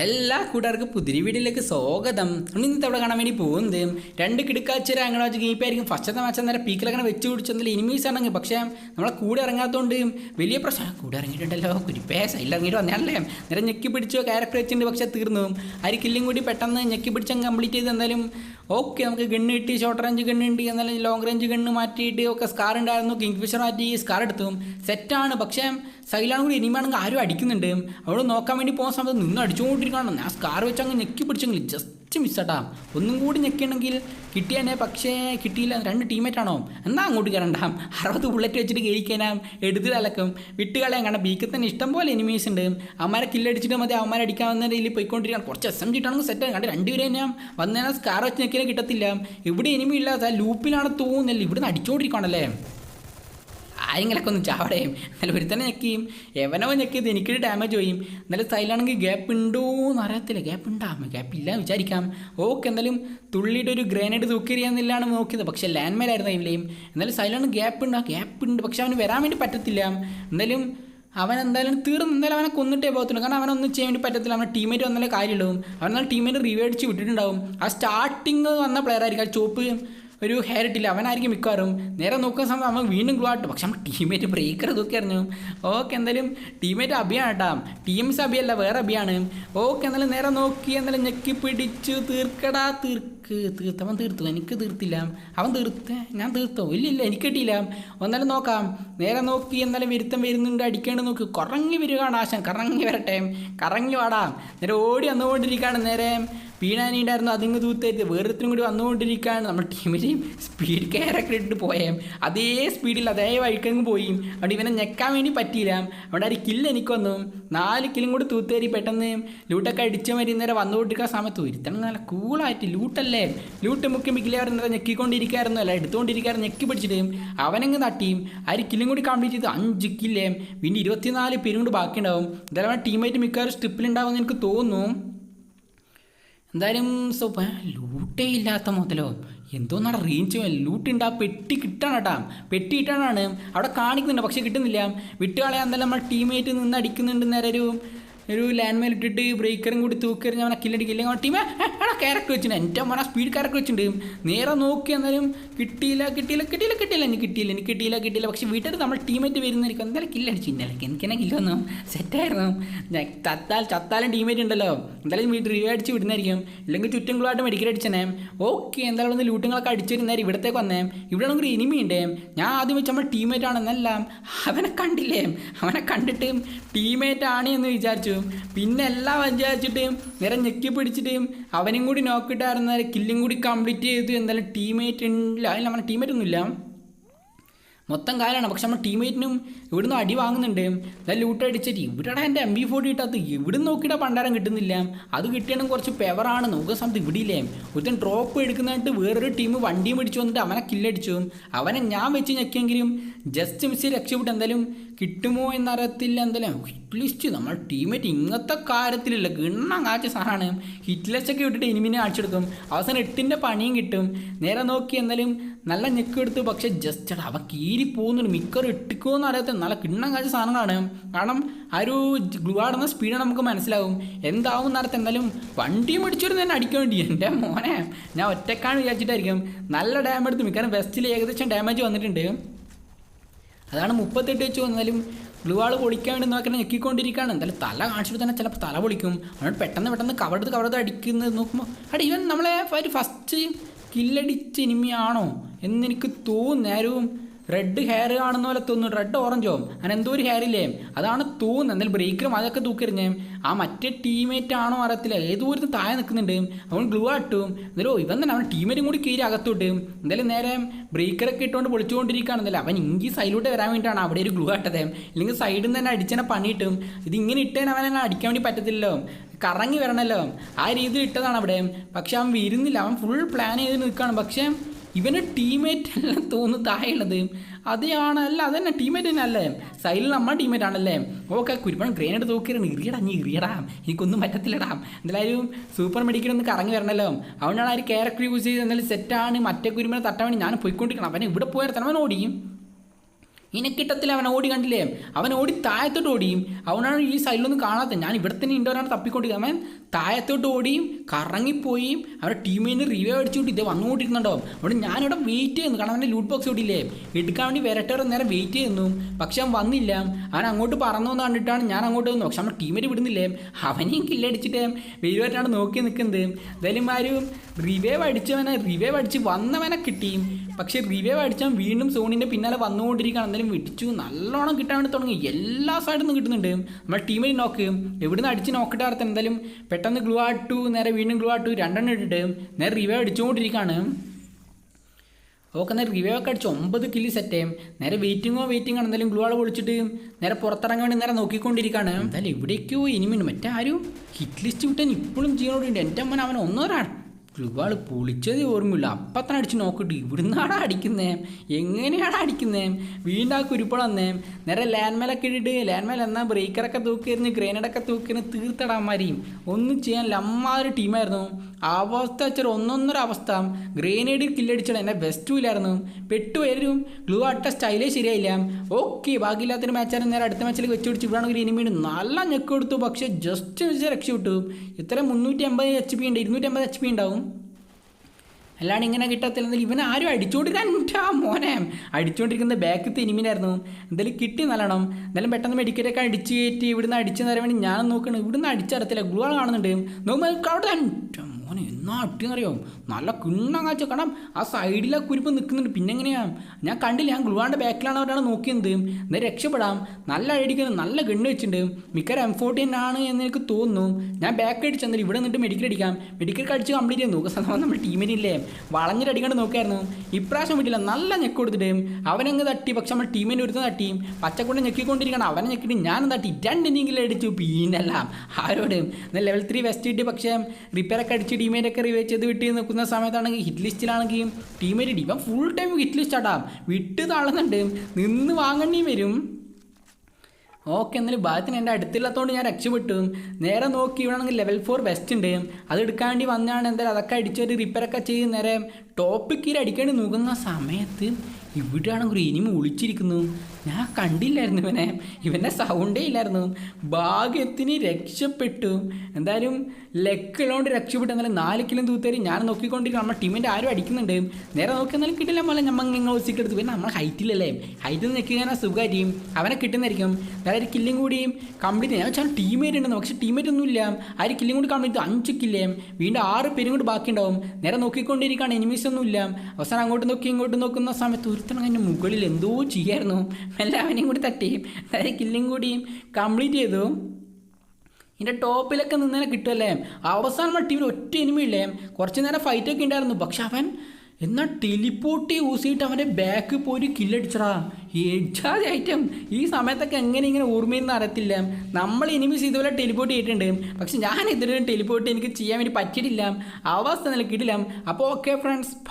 എല്ലാ കൂട്ടുകാർക്കും പുതിരി വീടിലേക്ക് സ്വാഗതം. നമ്മൾ ഇന്നത്തെ അവിടെ കാണാൻ വേണ്ടി പോകുന്നത് രണ്ട് കിടക്കാച്ചര അങ്ങനെ വെച്ച് ആയിരിക്കും. ഫസ്റ്റത്തെ മാച്ച് അന്നേരം പീക്കിലങ്ങനെ വെച്ച് പിടിച്ചെന്നില്ല ഇനിമീസ് ആണെങ്കിൽ പക്ഷേ നമ്മളെ കൂടെ ഇറങ്ങാത്തതുകൊണ്ട് വലിയ പ്രശ്നം. കൂടെ ഇറങ്ങിയിട്ടുണ്ടല്ലോ. കുരിപ്പേ സൈഡിൽ ഇറങ്ങിയിട്ട് വന്നാലല്ലേ നേരെ ഞെക്കി പിടിച്ചു ക്യാരക്ടർ വെച്ചിട്ടുണ്ട് പക്ഷേ തീർന്നു. ആര് കില്ലും കൂടി പെട്ടെന്ന് ഞെക്കി പിടിച്ചങ്ങ് കംപ്ലീറ്റ് ചെയ്ത് എന്തായാലും ഓക്കെ നമുക്ക് ഗണ്ണ് കിട്ടി ഷോർട്ട് റേഞ്ച് ഗണ്ണ് ഉണ്ട്. എന്നാലും ലോങ് റേഞ്ച് ഗണ്ണ് മാറ്റിയിട്ട് ഒക്കെ സ്കാർ ഉണ്ടായിരുന്നു. കിങ് ഫിഷർ മാറ്റി സ്കാർ എടുത്തു. സെറ്റാണ് പക്ഷേ സൈലാണ് കൂടി ഇനിയുമാണെങ്കിൽ ആരും അടിക്കുന്നുണ്ട്. അവിടെ നോക്കാൻ വേണ്ടി പോകുന്ന സമയത്ത് നിന്ന് അടിച്ചുകൊണ്ടിരിക്കണം ഞാൻ സ്കാർ വെച്ച് അങ്ങ് ഞെക്കി പിടിച്ചെങ്കിൽ ജസ്റ്റ് മിസ്സട്ടാ ഒന്നും കൂടി ഞെക്കിയുണ്ടെങ്കിൽ കിട്ടിയാനെ പക്ഷേ കിട്ടിയില്ല. രണ്ട് ടീമേറ്റാണോ എന്നാ അങ്ങോട്ട് കയറണ്ടാം. അറുപത് ബുള്ളറ്റ് വെച്ചിട്ട് കഴിക്കാനാം എടുത്ത് തലക്കും. വിട്ടുകളയാൻ കാരണം ബീക്കിൽ തന്നെ ഇഷ്ടം പോലെ എനിമീസ് ഉണ്ട്. അവന്മാരെ കില്ലടിച്ചിട്ട് മതി. അവന്മാരെ അടിക്കാവുന്ന രീതിയിൽ പോയിക്കൊണ്ടിരിക്കണം കുറച്ച് എസ് എം ജിട്ടാണെങ്കിൽ സെറ്റ് കണ്ട് രണ്ടുപേരെ ഞാൻ വന്നാൽ സ്കാർ വെച്ച് ഞെക്കിയാൽ കിട്ടത്തില്ല. ഇവിടെ എനിമി ഇല്ലാത്ത ലൂപ്പിലാണ് തോന്നുന്നില്ല ഇവിടുന്ന് അടിച്ചുകൊണ്ടിരിക്കുകയാണല്ലേ ആരെങ്കിലൊക്കെ ഒന്ന് ചാവടയും എന്നാലും ഒരു തന്നെ ഞെക്കിയും എവനോ ഞെക്കിയത് എനിക്കൊരു ഡാമേജ് ചെയ്യും എന്നാലും സ്റ്റൈലാണെങ്കിൽ ഗ്യാപ്പ് ഉണ്ടോ എന്ന് അറിയത്തില്ല ഗ്യാപ്പ് ഉണ്ടാകും ഗ്യാപ്പ് ഇല്ല വിചാരിക്കാം. ഓക്കെ എന്തായാലും തുള്ളിയിട്ട് ഒരു ഗ്രനേഡ് തൂക്കിരിയാന്നില്ലാണ് നോക്കിയത് പക്ഷേ ലാൻഡ് മേലായിരുന്നു അതിലെയും എന്നാലും സ്റ്റൈലാണ് ഗ്യാപ്പ് ഉണ്ട്. ആ ഗ്യാപ്പ് ഉണ്ട്. പക്ഷെ അവന് വരാൻ വേണ്ടി പറ്റത്തില്ല. എന്തായാലും അവൻ എന്തായാലും തീർന്ന് എന്തായാലും അവനെ കൊന്നിട്ടേ പോകത്തുള്ളൂ. കാരണം അവനൊന്നും ചെയ്യാൻ വേണ്ടി പറ്റത്തില്ല. അവൻ ടീമേറ്റ് വന്നാലേ കാര്യമുള്ളൂ. അവൻ എന്നാൽ ടീമേറ്റ് റീവേടിച്ച് വിട്ടിട്ടുണ്ടാവും. ആ സ്റ്റാർട്ടിങ് വന്ന പ്ലെയർ ആയിരിക്കും. ആ ചോപ്പ് ഒരു ഹെയർ ഇട്ടില്ല. അവനായിരിക്കും മിക്കവാറും. നേരെ നോക്കുന്ന സമയത്ത് അവൻ വീണ്ടും ഗ്ലോ ആട്ടും. പക്ഷെ നമ്മൾ ടീമേറ്റ് ബ്രേക്കർ ഇതൊക്കെ അറിഞ്ഞു ഓക്കെ എന്തായാലും ടീമേറ്റ് അഭിയാണ് കേട്ടാ. ടീംസ് അഭിയല്ല വേറെ അഭിയാണ്. ഓക്കെ എന്തായാലും നേരെ നോക്കി എന്തായാലും ഞെക്കി പിടിച്ചു. തീർക്കടാ തീർക്ക്. തീർത്തവൻ തീർത്തു. എനിക്ക് തീർത്തില്ല. അവൻ തീർത്ത്. ഞാൻ തീർത്തോ? ഇല്ല ഇല്ല എനിക്ക് കിട്ടിയില്ല. ഒന്നാലും നോക്കാം. നേരെ നോക്കി എന്തായാലും വരുത്തം വരുന്നുണ്ട്. അടിക്കേണ്ടി നോക്കി. കുറങ്ങി വരികയാണ് ആശം കറങ്ങി വരട്ടെ. കറങ്ങി വാടാം. നേരെ ഓടി വന്നുകൊണ്ടിരിക്കുകയാണ് നേരെ. പീണാനിണ്ടായിരുന്നു അതിങ്ങ് തൂത്തേറ്റ് വേറൊരുത്തരും കൂടി വന്നുകൊണ്ടിരിക്കുകയാണ്. നമ്മുടെ ടീമിലെയും സ്പീഡ് കെയറൊക്കെ ഇട്ട് പോയേം. അതേ സ്പീഡിൽ അതേ വഴിക്കങ്ങ് പോയി. അവിടെ ഇവനെ ഞെക്കാൻ വേണ്ടി പറ്റിയില്ല. അവിടെ ഒരു കില്ല് എനിക്ക് വന്നു. നാല് കില്ലും കൂടി തൂത്തേരി പെട്ടെന്ന് ലൂട്ടൊക്കെ അടിച്ച മരി നേരെ വന്നുകൊണ്ടിരിക്കുന്ന സമയത്ത് ഒരുത്തണം നല്ല കൂളായിട്ട് ലൂട്ടല്ലേ ലൂട്ട് മുക്കി മിക്കില്ലായിരുന്നു നേരെ ഞെക്കിക്കൊണ്ടിരിക്കായിരുന്നു അല്ല എടുത്തുകൊണ്ടിരിക്കുകയായിരുന്നു. ഞെക്കി പിടിച്ചിട്ട് അവനങ്ങ് തട്ടിയും ആ ഒരു കില്ലും കൂടി കംപ്ലീറ്റ് ചെയ്ത്. അഞ്ച് കില്ലേ പിന്നെ ഇരുപത്തിനാല് പേരും കൂടി ബാക്കിയുണ്ടാവും. എന്തായാലും ടീമായിട്ട് മിക്കവാറും സ്ട്രിപ്പിലുണ്ടാവുമെന്ന് എനിക്ക് തോന്നുന്നു. എന്തായാലും സോപ്പ് ലൂട്ടേ ഇല്ലാത്ത മുതലോ. എന്തോന്നാണ് റേഞ്ച് ലൂട്ട് ഉണ്ട് ആ പെട്ടി കിട്ടണം കേട്ടാ പെട്ടി കിട്ടണമാണ് അവിടെ കാണിക്കുന്നുണ്ട് പക്ഷെ കിട്ടുന്നില്ല. വിട്ടുകളയാൻ എന്തായാലും നമ്മൾ ടീമേറ്റ് നിന്ന് അടിക്കുന്നുണ്ട് നേരെ ഒരു ഒരു ലാൻഡ് മേൽ ഇട്ടിട്ട് ബ്രേക്കറും കൂടി തൂക്കെറിഞ്ഞ് അവനെ കില്ലടിക്കില്ല അവൻ ടീമേ എടാ ക്യാരക്ടർ വെച്ചിട്ടുണ്ട് എന്റെ മോനെ സ്പീഡ് ക്യാരക്ടർ വെച്ചിട്ടുണ്ട് നേരെ നോക്കി എന്നാലും കിട്ടിയില്ല കിട്ടിയില്ല കിട്ടിയില്ല കിട്ടിയില്ല. എനിക്ക് കിട്ടിയില്ല എനിക്ക് കിട്ടിയില്ല കിട്ടിയില്ല. പക്ഷേ വീട്ടിൽ നമ്മൾ ടീമേറ്റ് വരുന്നതായിരിക്കും എന്തായാലും കില്ലടിച്ചു ഇന്നലെ എനിക്കെന്നെ കില്ലൊന്നും സെറ്റായിരുന്നു ഞാൻ ചത്താൽ ചത്താലും ടീമേറ്റ് ഉണ്ടല്ലോ. എന്തായാലും വീട്ടിൽ റിവ്യൂ അടിച്ച് വിടുന്നതായിരിക്കും. ഇല്ലെങ്കിൽ ചുറ്റും കുളമായിട്ട് മെഡിക്കൽ അടിച്ചേ ഓക്കെ എന്തായാലും ഒന്ന് ലൂട്ടുകളൊക്കെ അടിച്ചിരുന്നേരം ഇവിടത്തേക്ക് വന്നേ. ഇവിടെ ആണെങ്കിൽ ഇനിമി ഉണ്ട്. ഞാൻ ആദ്യം വെച്ച് നമ്മൾ ടീമേറ്റ് ആണെന്നെല്ലാം അവനെ കണ്ടില്ലേ? അവനെ കണ്ടിട്ട് ടീമേറ്റ് ആണ് എന്ന് വിചാരിച്ചു. പിന്നെ എല്ലാ വിചാരിച്ചിട്ട് നേരെ ഞെക്കി പിടിച്ചിട്ടേയും അവനും കൂടി നോക്കിയിട്ടായിരുന്നു കില്ലും കൂടി കംപ്ലീറ്റ് ചെയ്തു. എന്തായാലും ടീമേറ്റ് ഇല്ല. അതിൽ നമ്മുടെ ടീമേറ്റ് ഒന്നുമില്ല. മൊത്തം കാര്യമാണ് പക്ഷെ നമ്മൾ ടീമേറ്റിനും ഇവിടുന്ന് അടി വാങ്ങുന്നുണ്ട്. നല്ല ലൂട്ട് അടിച്ചിട്ട് ഇവിടെ എന്റെ എം ബി ഫോർട്ടി കിട്ടാത്ത ഇവിടെ നോക്കിയിട്ട് പണ്ടാരം കിട്ടുന്നില്ല. അത് കിട്ടിയാലും കുറച്ച് പെവറാണ് നോക്കുന്ന സമയത്ത് ഇവിടെ ഇല്ലേ ഒരുത്തൻ ഡ്രോപ്പ് എടുക്കുന്നതായിട്ട് വേറൊരു ടീം വണ്ടിയും പിടിച്ചു വന്നിട്ട് അവനെ കില്ലടിച്ചു അവനെ ഞാൻ വെച്ച് ഞെക്കിയെങ്കിലും ജസ്റ്റ് മിസ് രക്ഷപ്പെട്ട് എന്തായാലും കിട്ടുമോ എന്നറിയത്തില്ല എന്തായാലും. ഹിറ്റ് നമ്മൾ ടീമേറ്റ് ഇങ്ങനത്തെ കാര്യത്തിലില്ല. ഗണ്ണം കാച്ച സാധനമാണ് ഹിറ്റ് ഒക്കെ വിട്ടിട്ട് എനിമിനെ അടിച്ചെടുക്കും അവസാനം എട്ടിന്റെ പണിയും കിട്ടും. നേരെ നോക്കി എന്തായാലും നല്ല ഞെക്ക് പക്ഷേ പക്ഷെ ജസ്റ്റ് അവ കീരി പോകുന്നുണ്ട് മിക്കറും ഇട്ടിക്കോന്ന് അറിയാത്ത നല്ല കിണ്ണം കാഴ്ച സാധനങ്ങളാണ്. കാരണം ആ ഒരു ഗ്ലൂ ആടുന്ന സ്പീഡ് നമുക്ക് മനസ്സിലാവും എന്താവും നേരത്തെ എന്തായാലും വണ്ടിയും പിടിച്ചൊരു തന്നെ അടിക്കാൻ വേണ്ടി എന്റെ മോനെ ഞാൻ ഒറ്റക്കാണ് വിചാരിച്ചിട്ടായിരിക്കും. നല്ല ഡാമേജ് എടുത്ത്. മിക്കവാറും വെസ്റ്റിൽ ഏകദേശം ഡാമേജ് വന്നിട്ടുണ്ട്. അതാണ് മുപ്പത്തെട്ട് വെച്ച് വന്നാലും ഗ്ലൂ ആൾ പൊളിക്കാൻ വേണ്ടി നോക്കണം ഞെക്കിക്കൊണ്ടിരിക്കുകയാണ്. എന്തായാലും തല കാണിച്ചിട്ട് തന്നെ ചിലപ്പോൾ തല പൊളിക്കും. അതുകൊണ്ട് പെട്ടെന്ന് പെട്ടെന്ന് കവറെടുത്ത് കവറെടുത്ത് അടിക്കുന്നത് നോക്കുമ്പോൾ അടി ഇവൻ നമ്മളെ ഒരു ഫസ്റ്റ് കില്ലടിച്ച് ഇനിമിയാണോ എന്നെനിക്ക് തോന്നുന്നു. നേരവും റെഡ് ഹെയർ കാണുന്ന പോലെ തോന്നും റെഡ് ഓറഞ്ചോ അങ്ങനെ എന്തോ ഒരു ഹെയർ ഇല്ലേ? അതാണ് തോന്നുന്നത്. എന്തായാലും ബ്രേക്കറും അതൊക്കെ തൂക്കെറിഞ്ഞേ ആ മറ്റേ ടീംമേറ്റ് ആണോ അറിയത്തില്ല. ഏതോ ഒരു താഴെ നിൽക്കുന്നുണ്ട്. അവൻ ഗ്ലൂ ആട്ടും എന്നാലോ ഇവൻ തന്നെ അവൻ ടീമേറ്റും കൂടി കീരി അകത്തോട്ട്. എന്തായാലും നേരെ ബ്രേക്കറൊക്കെ ഇട്ടുകൊണ്ട് പൊളിച്ചുകൊണ്ടിരിക്കുകയാണ്. അവൻ ഇങ്കി സൈഡിലോട്ട് വരാൻ വേണ്ടിയിട്ടാണ് അവിടെ ഒരു ഗ്ലൂ ആട്ടത് ഇല്ലെങ്കിൽ സൈഡിൽ നിന്ന് തന്നെ അടിച്ചനെ പണിയിട്ടും ഇത് ഇങ്ങനെ ഇട്ടേനെ അവനെ അടിക്കാൻ വേണ്ടി പറ്റത്തില്ലല്ലോ. കറങ്ങി വരണമല്ലോ ആ രീതിയിൽ ഇട്ടതാണ് അവിടെ. പക്ഷെ അവൻ വരുന്നില്ല. അവൻ ഫുൾ പ്ലാൻ ചെയ്ത് നിൽക്കുകയാണ്. പക്ഷേ ഇവന് ടീമേറ്റ് എല്ലാം തോന്നുന്നു താഴെയുള്ളത്. അതെയാണ് അല്ല അതന്നെ ടീമേറ്റ് തന്നെ അല്ലേ? സൈഡിൽ നമ്മുടെ ടീമേറ്റ് ആണല്ലേ? ഓക്കെ കുരുപ്പണം ഗ്രേനേഡ് തൂക്കിയാണ് ഇറിയടാ നീ ഇറിയടാ. എനിക്കൊന്നും പറ്റത്തില്ലടാ. എന്തായാലും സൂപ്പർ മെഡിക്കൽ ഒന്ന് കറങ്ങി വരണല്ലോ. അവനാണ് ആ ഒരു ക്യാരക്ടർ യൂസ് ചെയ്ത് എന്തായാലും സെറ്റാണ് മറ്റേ കുരുമനെ തട്ടാൻ വേണ്ടി ഞാൻ പോയിക്കൊണ്ടിരിക്കണം. അവനെ ഇവിടെ പോയാൽ തന്നെ അവൻ ഓടിയും ഇനെ കിട്ടത്തില്ല അവൻ ഓടി കണ്ടില്ലേ? അവൻ ഓടി താഴത്തോട്ട് ഓടിയും അവനാണ് ഈ സൈഡിലൊന്നും കാണാത്തത്. ഞാൻ ഇവിടെ തന്നെ ഉണ്ടവനാണ് തപ്പിക്കൊണ്ടിരിക്കുന്നത് അവൻ താഴത്തോട്ട് ഓടിയും കറങ്ങിപ്പോയി അവരുടെ ടീമിന് റിവൈവ് അടിച്ചുകൊണ്ട് ഇതേ വന്നുകൊണ്ടിരുന്നുണ്ടോ അവിടെ ഞാനിവിടെ വെയിറ്റ് ചെയ്യുന്നു. കാരണം അവന്റെ ലൂട്ട് ബോക്സ് ഓടിയില്ലേ എടുക്കാൻ വേണ്ടി വരട്ടവരെ നേരം വെയിറ്റ് ചെയ്യുന്നു. പക്ഷെ അവൻ വന്നില്ല. അവൻ അങ്ങോട്ട് പറന്നു എന്ന് കണ്ടിട്ടാണ് ഞാൻ അങ്ങോട്ട് വന്നു പക്ഷെ നമ്മുടെ ടീമിനെ വിടുന്നില്ലേ? അവനെയും കില്ലടിച്ചിട്ട് വെയിലുമായിട്ടാണ് നോക്കി നിൽക്കുന്നത്. എന്തായാലും ആരും റിവൈവ് അടിച്ചവനെ റിവൈവ് അടിച്ച് വന്നവനെ കിട്ടി പക്ഷെ റിവൈവ് അടിച്ചാൽ വീണ്ടും സോണിന്റെ പിന്നാലെ വന്നുകൊണ്ടിരിക്കുകയാണ്. എന്തായാലും വിടിച്ചു. നല്ലോണം കിട്ടാൻ വേണ്ടി തുടങ്ങി. എല്ലാ സൈഡിൽ നിന്നും കിട്ടുന്നുണ്ട്. നമ്മൾ ടീമിൽ നോക്ക് എവിടുന്ന് അടിച്ച് നോക്കിട്ട് അർത്ഥം എന്തായാലും പെട്ടെന്ന് ഗ്ലൂ ആട്ടു നേരെ വീണ്ടും ഗ്ലൂ ആട്ടു രണ്ടെണ്ണം ഇട്ടിട്ട് നേരെ റിവൈവ് അടിച്ചുകൊണ്ടിരിക്കുകയാണ്. ഓക്കെ നേരെ റിവൈവ് ഒക്കെ അടിച്ച് ഒമ്പത് കില്ലി സെറ്റ് നേരെ വെയിറ്റിങ്ങോ വെയിറ്റിംഗ് ആണ്. എന്തായാലും ഗ്ലൂ ആൾ പൊളിച്ചിട്ട് നേരെ പുറത്തിറങ്ങാൻ വേണ്ടി നേരെ നോക്കിക്കൊണ്ടിരിക്കുകയാണ്. എന്തായാലും എവിടേക്കോ ഇനിമിന് മറ്റാരും ഹിറ്റ് ലിസ്റ്റ് വിട്ടാൻ ഇപ്പോഴും ജീവനോടുണ്ട്. എന്റെ അമ്മൻ അവൻ ഒന്നോരാ ഗ്ലുവാൾ പൊളിച്ചത് ഓർമ്മയില്ല. അപ്പം തന്നെ അടിച്ച് നോക്കിട്ട് ഇവിടുന്നാടാ അടിക്കുന്നേ. എങ്ങനെയാണ് അടിക്കുന്നേ? വീണ്ടും ആ കുരുപ്പളന്നേ നേരെ ലാൻഡ് മേലൊക്കെ ഇട്ടിട്ട് ലാൻഡ് മേൽ എന്നാൽ ബ്രേക്കറൊക്കെ തൂക്കിയിരുന്ന് ഗ്രേനഡൊക്കെ തൂക്കിയിരുന്ന് തീർത്തടാമാരിയും ഒന്നും ചെയ്യാൻ ലമ്മാതൊരു ടീമായിരുന്നു. അവസ്ഥ വെച്ചാൽ ഒന്നൊന്നര അവസ്ഥ. ഗ്രേനേഡ് കില്ലടിച്ചാൽ എന്റെ ബെസ്റ്റും ഇല്ലായിരുന്നു പെട്ടുവരും ഗ്ലൂ അട്ട സ്റ്റൈലേ ശരിയായില്ല. ഓക്കെ ബാക്കിയില്ലാത്തൊരു മാച്ചായിരുന്നു നേരെ അടുത്ത മാച്ചിൽ വെച്ച് പിടിച്ച് ഇവിടെയാണ് ഗ്രീനും വീണ്ടും നല്ല ഞെക്ക് കൊടുത്തു. പക്ഷേ ജസ്റ്റ് വെച്ച് രക്ഷപ്പെട്ടു. ഇത്ര മുന്നൂറ്റി അമ്പത് എച്ച് പി ഉണ്ട്. ഇരുന്നൂറ്റി അമ്പത് എച്ച് പി ഉണ്ടാവും. അല്ലാണ്ട് ഇങ്ങനെ കിട്ടത്തില്ലെന്നില്ല ഇവൻ ആരും അടിച്ചുകൊണ്ടിരിക്കാൻ മോനെ. അടിച്ചുകൊണ്ടിരിക്കുന്ന ബാക്ക് തിനിമിനായിരുന്നു എന്തായാലും കിട്ടി നല്ലോണം. എന്തായാലും പെട്ടെന്ന് മെഡിക്കറ്റൊക്കെ അടിച്ച് കയറ്റി ഇവിടുന്ന് അടിച്ചു തരാൻ വേണ്ടി ഞാൻ നോക്കണം. ഇവിടുന്ന് അടിച്ചറിയത്തില്ല ഗ്ലൂ കാണുന്നുണ്ട്. നോക്കുമ്പോൾ അവിടെ മോനെ എന്നാ അട്ടിയെന്നറിയോ നല്ല കിണ്ണം കാച്ച കാരണം ആ സൈഡിലെ കുരിപ്പ് നിൽക്കുന്നുണ്ട്. പിന്നെ എങ്ങനെയാ? ഞാൻ കണ്ടില്ല. ഞാൻ ഗ്ലുവാന്റെ ബാക്കിലാണ് അവരാണ് നോക്കിയത്. എന്നാൽ രക്ഷപ്പെടാം. നല്ല അടിക്കുന്നത് നല്ല ഗണ്ണ് വെച്ചിട്ടുണ്ട്. മിക്കവാറും എം ഫോർട്ടീൻ ആണ് എന്ന് എനിക്ക് തോന്നുന്നു. ഞാൻ ബാക്ക് അടിച്ച് എന്നാൽ ഇവിടെ നിന്നിട്ട് മെഡിക്കൽ അടിക്കാം. മെഡിക്കൽ അടിച്ച് കംപ്ലീറ്റ് ചെയ്യുന്നു നോക്കുക നമ്മുടെ ടീമിനില്ലേ വളഞ്ഞിട്ട് അടിക്കാണ്ട് നോക്കായിരുന്നു. ഇപ്രാവശ്യം വിട്ടില്ല നല്ല ഞെക്ക് കൊടുത്തിട്ട് അവനങ്ങ് തട്ടി പക്ഷെ നമ്മുടെ ടീമിന്റെ ഒരുത്ത് തട്ടി. പച്ചക്കൊണ്ട് ഞെക്കിക്കൊണ്ടിരിക്കണം അവനെ ഞെക്കിട്ട് ഞാനും തട്ടി. രണ്ട് ഇന്നിങ്ങിലും അടിച്ചു. പിന്നെല്ലാം ആരോട്? എന്നാൽ ലെവൽ ത്രീ വെസ്റ്റ് കിട്ടി പക്ഷേ റിപ്പയറൊക്കെ അടിച്ച് ടീമേറ്റൊക്കെ റിവൈവ് ചെയ്ത് വിട്ടി നിൽക്കുന്ന സമയത്താണെങ്കിൽ ഹിറ്റ് ലിസ്റ്റിലാണെങ്കിൽ ടീമേറ്റ് ഇപ്പം ഫുൾ ടൈം ഹിറ്റ് ലിസ്റ്റ് ആട്ടാം. വിട്ട് താളുന്നുണ്ട് നിന്ന് വാങ്ങേണ്ടിയും വരും. ഓക്കെ എന്നാലും ഭാഗത്തിന് എന്റെ അടുത്തില്ലാത്തതുകൊണ്ട് ഞാൻ രക്ഷപ്പെട്ടു. നേരെ നോക്കി ഇവിടെയാണെങ്കിൽ ലെവൽ ഫോർ വെസ്റ്റ് ഉണ്ട്. അത് എടുക്കാൻ വേണ്ടി വന്നതാണ്. എന്തായാലും അതൊക്കെ അടിച്ചൊരു റിപ്പയറൊക്കെ ചെയ്ത് നേരെ ടോപ്പിക്ക് കീഴ് അടിക്കേണ്ടി നോക്കുന്ന സമയത്ത് ഇവിടെയാണെങ്കിൽ ഇനിമ ഒളിച്ചിരിക്കുന്നു ഞാൻ കണ്ടില്ലായിരുന്നു ഇവനെ. ഇവന്റെ സൗണ്ടേ ഇല്ലായിരുന്നു. ഭാഗ്യത്തിന് രക്ഷപ്പെട്ടു. എന്തായാലും ലെക്കുള്ളതുകൊണ്ട് രക്ഷപ്പെട്ടു. എന്നാലും നാല് കിലോ തൂത്തേരി ഞാൻ നോക്കിക്കൊണ്ടിരിക്കും നമ്മുടെ ടീമിന്റെ ആരും അടിക്കുന്നുണ്ട്. നേരെ നോക്കി എന്നാലും കിട്ടില്ല പോലെ നമ്മൾ നിങ്ങൾ ഒസിക്കെടുത്ത് പിന്നെ നമ്മൾ ഹൈറ്റിലല്ലേ ഹൈറ്റിൽ നിന്ന് നിൽക്കുക സുഖമായിരിക്കും. അവനെ കിട്ടുന്നതായിരിക്കും. അതായത് കില്ലും കൂടിയും കംപ്ലീറ്റ് ഞാൻ വെച്ചാൽ ടീമേറ്റ് ഉണ്ടെന്ന്. പക്ഷേ ടീമേറ്റ് ഒന്നുമില്ല ആ ഒരു കില്ലും കൂടി കംപ്ലീറ്റ് അഞ്ച് കില്ലേം വീണ്ടും ആറ് പേരും കൂടി ബാക്കിയുണ്ടാവും. നേരെ നോക്കിക്കൊണ്ടിരിക്കുകയാണ്. എനിമീസ് ഒന്നുമില്ല അവസാനം അങ്ങോട്ട് നോക്കി ഇങ്ങോട്ട് നോക്കുന്ന സമയത്ത് ഒരുത്തണം അതിന്റെ മുകളിൽ എന്തോ ചെയ്യായിരുന്നു. എല്ലാവനെയും കൂടി തട്ടി. അതായത് കില്ലും കൂടിയും കംപ്ലീറ്റ് ചെയ്തു. ഇതിന്റെ ടോപ്പിലൊക്കെ നിന്നേ കിട്ടുമല്ലേ അവസാനം ടീമിൽ ഒറ്റ എനിമിയില്ലേ കുറച്ച് നേരം ഫൈറ്റൊക്കെ ഉണ്ടായിരുന്നു. പക്ഷെ അവൻ എന്നാൽ ടെലിപ്പോർട്ട് യൂസ് ചെയ്തിട്ട് അവന്റെ ബാക്ക് പോയി കില്ലടിച്ചടാ എഡ്ജാതി ഐറ്റം ഈ സമയത്തൊക്കെ എങ്ങനെ ഇങ്ങനെ ഓർമ്മയെന്ന് അറിയത്തില്ല. നമ്മൾ എനിമീസ് ഇതുപോലെ ടെലിപ്പോർട്ട് ചെയ്തിട്ടുണ്ട്. പക്ഷെ ഞാൻ ഇതുവരെ ടെലിപ്പോർട്ട് എനിക്ക് ചെയ്യാൻ വേണ്ടി പറ്റിയിട്ടില്ല. അവസ്ഥ നിലക്കിട്ടില്ല അപ്പോൾ ഓക്കെ ഫ്രണ്ട്സ്